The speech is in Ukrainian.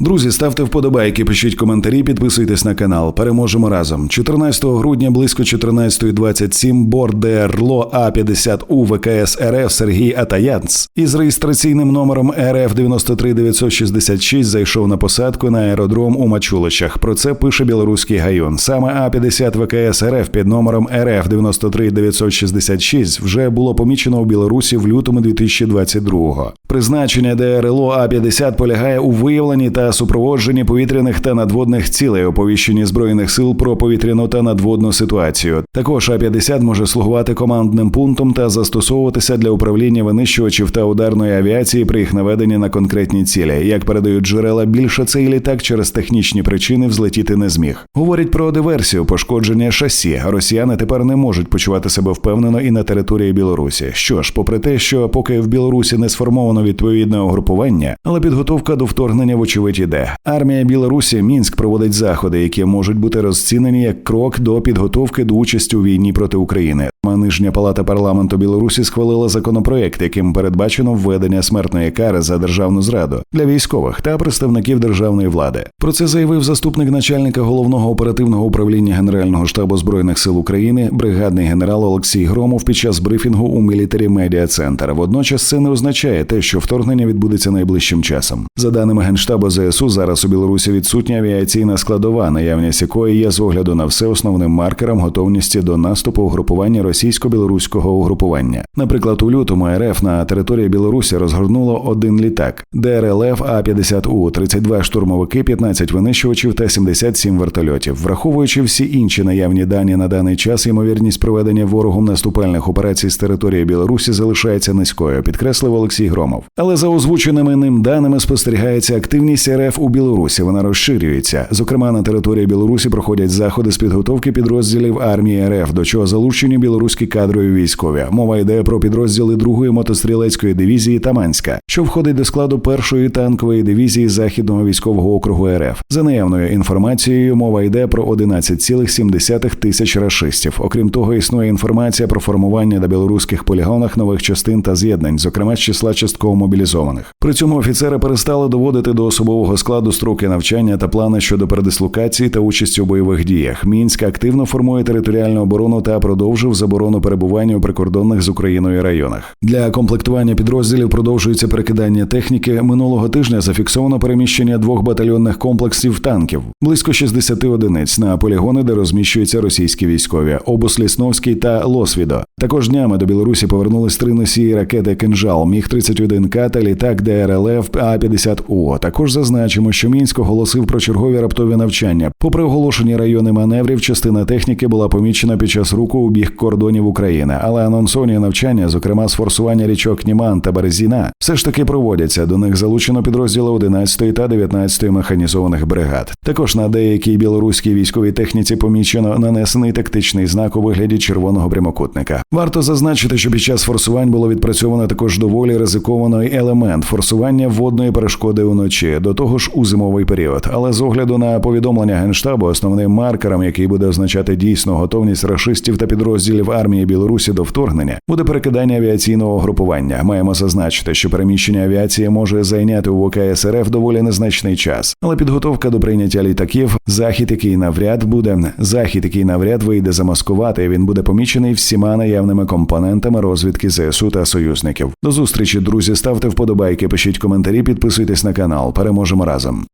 Друзі, ставте вподобайки, пишіть коментарі, підписуйтесь на канал. Переможемо разом. 14 грудня близько 14.27 борт ДРЛО А-50У ВКС РФ Сергій Атаянц із реєстраційним номером РФ 93966 зайшов на посадку на аеродром у Мачуличах. Про це пише білоруський гайон. Саме А-50 ВКС РФ під номером РФ 93966 вже було помічено у Білорусі в лютому 2022-го. Призначення ДРЛО А-50 полягає у виявленні та супроводженні повітряних та надводних цілей, оповіщенні збройних сил про повітряну та надводну ситуацію. Також А-50 може слугувати командним пунктом та застосовуватися для управління винищувачів та ударної авіації при їх наведенні на конкретні цілі. Як передають джерела, більше цей літак через технічні причини взлетіти не зміг. Говорять про диверсію, пошкодження шасі. Росіяни тепер не можуть почувати себе впевнено і на території Білорусі. Що ж, попри те, що поки в Білорусі не сформовано відповідне угрупування, але підготовка до вторгнення вочевидь іде. Армія Білорусі Мінськ проводить заходи, які можуть бути розцінені як крок до підготовки до участі у війні проти України. Нижня палата парламенту Білорусі схвалила законопроект, яким передбачено введення смертної кари за державну зраду для військових та представників державної влади. Про це заявив заступник начальника головного оперативного управління Генерального штабу збройних сил України, бригадний генерал Олексій Громов під час брифінгу у Мілітарі Медіа Центр. Водночас це не означає те, що вторгнення відбудеться найближчим часом. За даними генштабу ЗСУ, зараз у Білорусі відсутня авіаційна складова, наявність якої є з огляду на все основним маркером готовності до наступу угрупування російсько-білоруського угрупування. Наприклад, у лютому РФ на території Білорусі розгорнуло один літак ДРЛФ А-50У, 32 штурмовики, 15 винищувачів та 77 вертольотів. Враховуючи всі інші наявні дані на даний час, ймовірність проведення ворогом наступальних операцій з території Білорусі залишається низькою, підкреслив Олексій Громов. Але за озвученими ним даними спостерігається активність РФ у Білорусі. Вона розширюється. Зокрема, на території Білорусі проходять заходи з підготовки підрозділів армії РФ, до чого залучені білоруські кадрові військові. Мова йде про підрозділи другої мотострілецької дивізії Таманська, що входить до складу першої танкової дивізії західного військового округу РФ. За наявною інформацією, мова йде про 11,7 тисяч рашистів. Окрім того, існує інформація про формування на білоруських полігонах нових частин та з'єднань, зокрема з числа частково мобілізованих. При цьому офіцери перестали доводити до особового складу строки навчання та плани щодо передислокації та участі у бойових діях. Мінськ активно формує територіальну оборону та продовжив заборону перебування у прикордонних з Україною районах. Для комплектування підрозділів продовжується перекидання техніки. Минулого тижня зафіксовано переміщення двох батальйонних комплексів танків, близько 60 одиниць на полігони, де розміщуються російські військові обус Лісновський та Лосвідо. Також днями до Білорусі повернулись три носії ракети «Кинжал», міг 31 к та літак ДРЛФ А-50У. Також зазначимо, що Мінськ оголосив про чергові раптові навчання. Попри оголошені райони маневрів, частина техніки була помічена під час руху у бік кордонів України, але анонсовані навчання, зокрема з форсування річок Німан та Березіна, все ж таки проводяться. До них залучено підрозділи 11 та 19 механізованих бригад. Також на деякій білоруській військовій техніці помічено нанесений тактичний знак у вигляді червоного прямокутника. Варто зазначити, що під час форсувань було відпрацьовано також доволі ризикований елемент форсування водної перешкоди уночі, до того ж у зимовий період. Але з огляду на повідомлення генштабу, основним маркером, який буде означати дійсну готовність рашистів та підрозділів армії Білорусі до вторгнення, буде перекидання авіаційного групування. Маємо зазначити, що переміщення авіації може зайняти у ВКС РФ доволі незначний час, але підготовка до прийняття літаків, захід, який навряд буде захід, який навряд вийде замаскувати. Він буде помічений всіма наявними компонентами розвідки ЗСУ та союзників. До зустрічі, друзі. Ставте вподобайки, пишіть коментарі, підписуйтесь на канал. Переможемо разом.